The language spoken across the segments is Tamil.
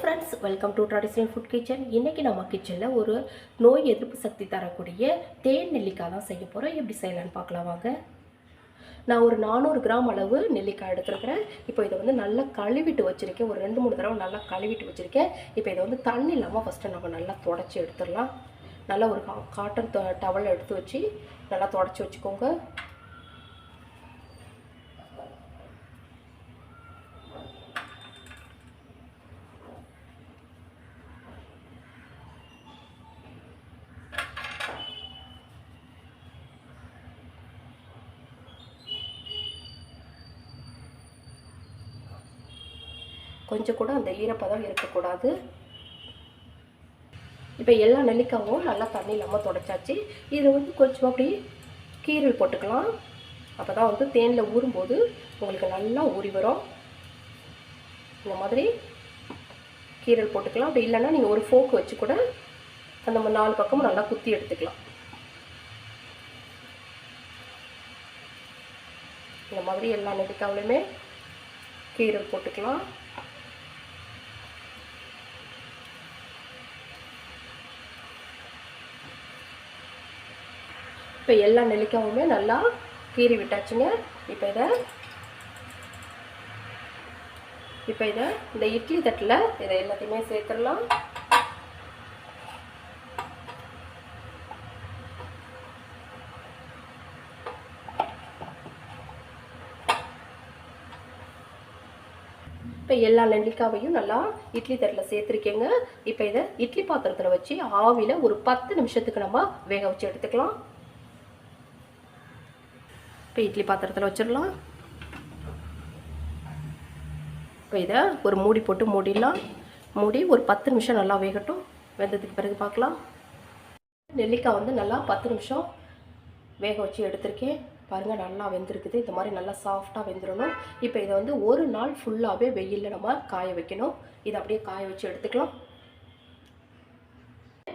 Friends welcome to traditional food kitchen இன்றைக்கி நம்ம கிச்சனில் ஒரு நோய் எதிர்ப்பு சக்தி தரக்கூடிய தேன் நெல்லிக்காய் தான் செய்ய போகிறோம் எப்படி செய்யலான்னு பார்க்கலாம் வாங்க. நான் ஒரு நானூறு கிராம் அளவு நெல்லிக்காய் எடுத்துருக்கிறேன். இப்போ இதை வந்து நல்லா கழுவிட்டு வச்சுருக்கேன். ஒரு ரெண்டு மூணு தடவை நல்லா கழுவிட்டு வச்சுருக்கேன். இப்போ இதை வந்து தண்ணி இல்லாமல் ஃபஸ்ட்டு நம்ம நல்லா தொடச்சி எடுத்துடலாம். நல்லா ஒரு கா காட்டன் டவல் எடுத்து வச்சு நல்லா தொடச்சி வச்சுக்கோங்க. கொஞ்சம் கூட அந்த ஈரப்பதம் இருக்கக்கூடாது. இப்போ எல்லா நெல்லிக்காவும் நல்லா தண்ணி இல்லாமல் தொடச்சாச்சு. இதை வந்து கொஞ்சம் அப்படி கீரல் போட்டுக்கலாம். அப்போ தான் வந்து தேனில் ஊறும்போது உங்களுக்கு நல்லா ஊறி வரும். இந்த மாதிரி கீரல் போட்டுக்கலாம். அப்படி இல்லைன்னா நீங்கள் ஒரு ஃபோக்கு வச்சு கூட அந்த நாலு பக்கமும் நல்லா குத்தி எடுத்துக்கலாம். இந்த மாதிரி எல்லா நெல்லிக்காவிலையுமே கீரல் போட்டுக்கலாம். இப்போ எல்லா நெல்லிக்காயுமே நல்லா கீறி விட்டாச்சுங்க. இப்போ இதை இப்போ இதை இந்த இட்லி தட்டில் இதை எல்லாத்தையுமே சேர்த்துடலாம். இப்போ எல்லா நெல்லிக்காவையும் நல்லா இட்லி தட்டில் சேர்த்துருக்கேங்க. இப்போ இதை இட்லி பாத்திரத்தில் வச்சு ஆவியில் ஒரு பத்து நிமிஷத்துக்கு நம்ம வேக வச்சு எடுத்துக்கலாம். இப்போ இட்லி பாத்திரத்தில் வச்சிடலாம். இப்போ இதை ஒரு மூடி போட்டு மூடிடலாம். மூடி ஒரு பத்து நிமிஷம் நல்லா வேகட்டும். வெந்ததுக்கு பிறகு பார்க்கலாம். நெல்லிக்காய் வந்து நல்லா பத்து நிமிஷம் வேக வச்சு எடுத்திருக்கேன். பாருங்கள் நல்லா வெந்திருக்குது. இந்த மாதிரி நல்லா சாஃப்டாக வெந்துடணும். இப்போ இதை வந்து ஒரு நாள் ஃபுல்லாகவே வெயிலில் நம்ம காய வைக்கணும். இதை அப்படியே காய வச்சு எடுத்துக்கலாம்.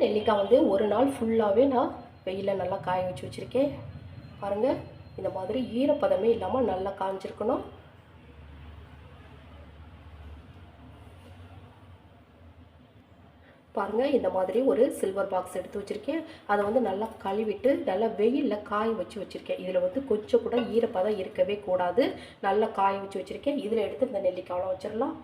நெல்லிக்காய் வந்து ஒரு நாள் ஃபுல்லாகவே நான் வெயிலில் நல்லா காய வச்சு வச்சுருக்கேன். பாருங்கள் இந்த மாதிரி ஈரப்பதமே இல்லாமல் நல்லா காஞ்சிருக்கணும். பாருங்கள் இந்த மாதிரி ஒரு சில்வர் பாக்ஸ் எடுத்து வச்சுருக்கேன். அதை வந்து நல்லா கழுவிட்டு நல்லா வெயிலில் காய வச்சு வச்சுருக்கேன். இதில் வந்து கொஞ்சம் கூட ஈரப்பதம் இருக்கவே கூடாது. நல்லா காய வச்சு வச்சுருக்கேன். இதில் எடுத்து இந்த நெல்லிக்காயெலாம் வச்சிடலாம்.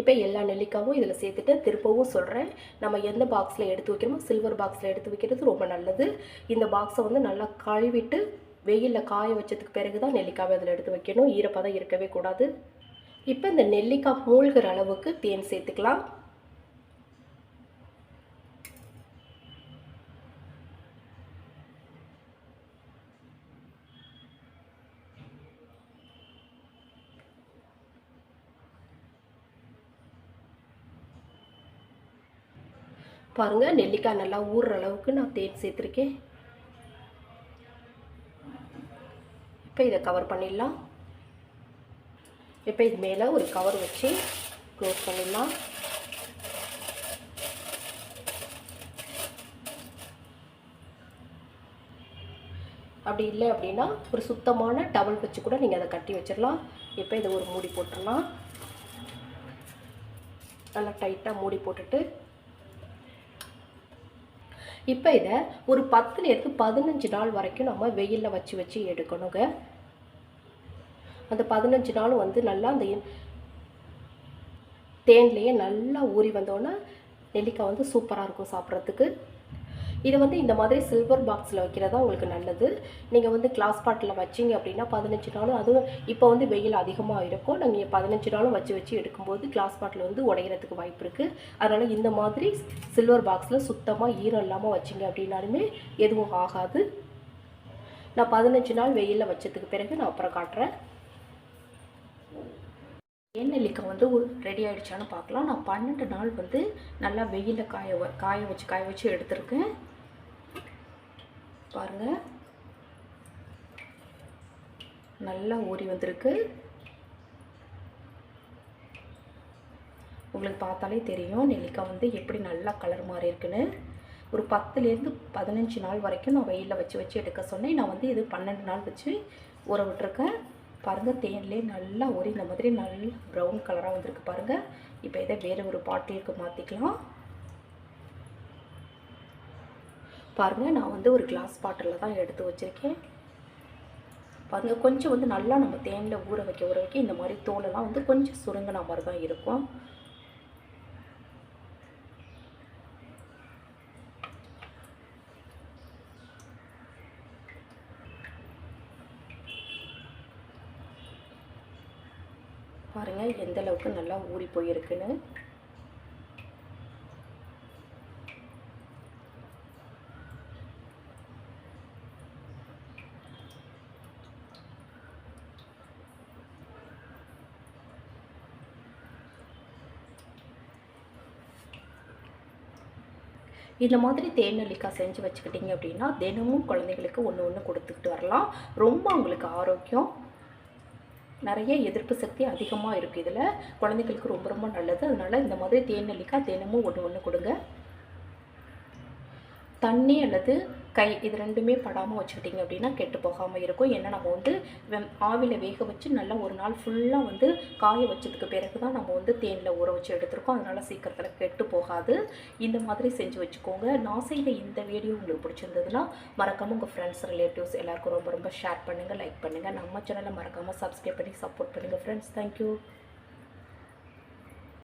இப்போ எல்லா நெல்லிக்காவும் இதில் சேர்த்துட்டு திருப்பவும் சொல்கிறேன் நம்ம எந்த பாக்ஸில் எடுத்து வைக்கிறோமோ சில்வர் பாக்ஸில் எடுத்து வைக்கிறது ரொம்ப நல்லது. இந்த பாக்ஸை வந்து நல்லா கழுவிட்டு வெயிலில் காய வச்சதுக்கு பிறகு தான் நெல்லிக்காவை அதில் எடுத்து வைக்கணும். ஈரப்பதம் இருக்கவே கூடாது. இப்போ இந்த நெல்லிக்காய் மூழ்கிற அளவுக்கு தேன் சேர்த்துக்கலாம். பாருங்கள் நெல்லிக்காய் நல்லா ஊறுற அளவுக்கு நான் தேன் சேர்த்துருக்கேன். இப்போ இதை கவர் பண்ணிடலாம். இப்போ இது மேலே ஒரு கவர் வச்சு க்ளோஸ் பண்ணிடலாம். அப்படி இல்லை அப்படின்னா ஒரு சுத்தமான டவல் வச்சு கூட நீங்கள் அதை கட்டி வச்சிடலாம். இப்போ இதை ஒரு மூடி போட்டுடலாம். நல்லா டைட்டாக மூடி போட்டுட்டு இப்போ இதை ஒரு பத்துலேருந்து பதினஞ்சு நாள் வரைக்கும் நம்ம வெயிலில் வச்சு வச்சு எடுக்கணுங்க. அந்த பதினஞ்சு நாள் வந்து நல்லா அந்த தேன்லேயே நல்லா ஊறி வந்தோன்னே நெல்லிக்காய் வந்து சூப்பராக இருக்கும் சாப்பிட்றதுக்கு. இதை வந்து இந்த மாதிரி சில்வர் பாக்ஸில் வைக்கிறதா உங்களுக்கு நல்லது. நீங்கள் வந்து கிளாஸ் பாட்டில் வச்சீங்க அப்படின்னா பதினஞ்சு நாளும் அதுவும் இப்போ வந்து வெயில் அதிகமாக இருக்கும். நீங்கள் பதினஞ்சு நாளும் வச்சு வச்சு எடுக்கும்போது கிளாஸ் பாட்டில் வந்து உடையிறதுக்கு வாய்ப்பு இருக்குது அதனால் இந்த மாதிரி சில்வர் பாக்ஸில் சுத்தமாக ஈரம் இல்லாமல் வச்சிங்க அப்படின்னாலுமே எதுவும் ஆகாது. நான் பதினஞ்சு நாள் வெயிலில் வச்சதுக்கு பிறகு நான் அப்புறம் காட்டுறேன். ஏன் வந்து ரெடி ஆகிடுச்சான்னு பார்க்கலாம். நான் பன்னெண்டு நாள் வந்து நல்லா வெயிலில் காய வ- காய வச்சு காய வச்சு எடுத்திருக்கேன். பாருங்கள் நல்லா ஊறி வந்திருக்கு. உங்களுக்கு பார்த்தாலே தெரியும் நெல்லிக்காய் வந்து எப்படி நல்லா கலர் மாறி இருக்குன்னு. ஒரு பத்துலேருந்து பதினஞ்சு நாள் வரைக்கும் நான் வெயிலில் வச்சு வச்சு எடுக்க சொன்னேன். நான் வந்து இது பன்னெண்டு நாள் வச்சு ஊற விட்டுருக்கேன். பாருங்கள் தேன்லேயே நல்லா ஒரு இந்த மாதிரி நல்ல ப்ரௌன் கலராக வந்திருக்கு பாருங்கள் இப்போ இதை வேறு ஒரு பாட்டிலுக்கு மாற்றிக்கலாம் பாருங்கள் நான் வந்து ஒரு கிளாஸ் பாட்டிலில் தான் எடுத்து வச்சுருக்கேன். பாருங்கள் கொஞ்சம் வந்து நல்லா நம்ம தேனில் ஊற வைக்க ஊற வைக்க இந்த மாதிரி தோலெல்லாம் வந்து கொஞ்சம் சுருங்கின மாதிரி தான் இருக்கும். பாருங்கள் எந்த அளவுக்கு நல்லா ஊறி போயிருக்குன்னு. இந்த மாதிரி தேன் நெல்லிக்காய் செஞ்சு வச்சுக்கிட்டிங்க அப்படின்னா தினமும் குழந்தைங்களுக்கு ஒன்று ஒன்று கொடுத்துக்கிட்டு வரலாம். ரொம்ப அவங்களுக்கு ஆரோக்கியம். நிறைய எதிர்ப்பு சக்தி அதிகமாக இருக்குது இதில். குழந்தைங்களுக்கு ரொம்ப ரொம்ப நல்லது. அதனால் இந்த மாதிரி தேன் நெல்லிக்காய் தினமும் ஒன்று ஒன்று கொடுங்க. தண்ணி அல்லது கை இது ரெண்டுமே படாமல் வச்சுக்கிட்டிங்க அப்படின்னா கெட்டு போகாமல் இருக்கும். ஏன்னா நம்ம வந்து வெம் ஆவியில் வேக வச்சு நல்லா ஒரு நாள் ஃபுல்லாக வந்து காய வச்சதுக்கு பிறகு தான் நம்ம வந்து தேனில் ஊற வச்சு எடுத்திருக்கோம். அதனால் சீக்கிரத்தில் கெட்டு போகாது. இந்த மாதிரி செஞ்சு வச்சுக்கோங்க. நான் செய்த இந்த வீடியோ உங்களுக்கு பிடிச்சிருந்ததுன்னா மறக்காமல் உங்கள் ஃப்ரெண்ட்ஸ் ரிலேட்டிவ்ஸ் எல்லாருக்கும் ரொம்ப ரொம்ப ஷேர் பண்ணுங்கள் லைக் பண்ணுங்கள் நம்ம சேனலை மறக்காமல் சப்ஸ்கிரைப் பண்ணி சப்போர்ட் பண்ணுங்கள் ஃப்ரெண்ட்ஸ் தேங்க்யூ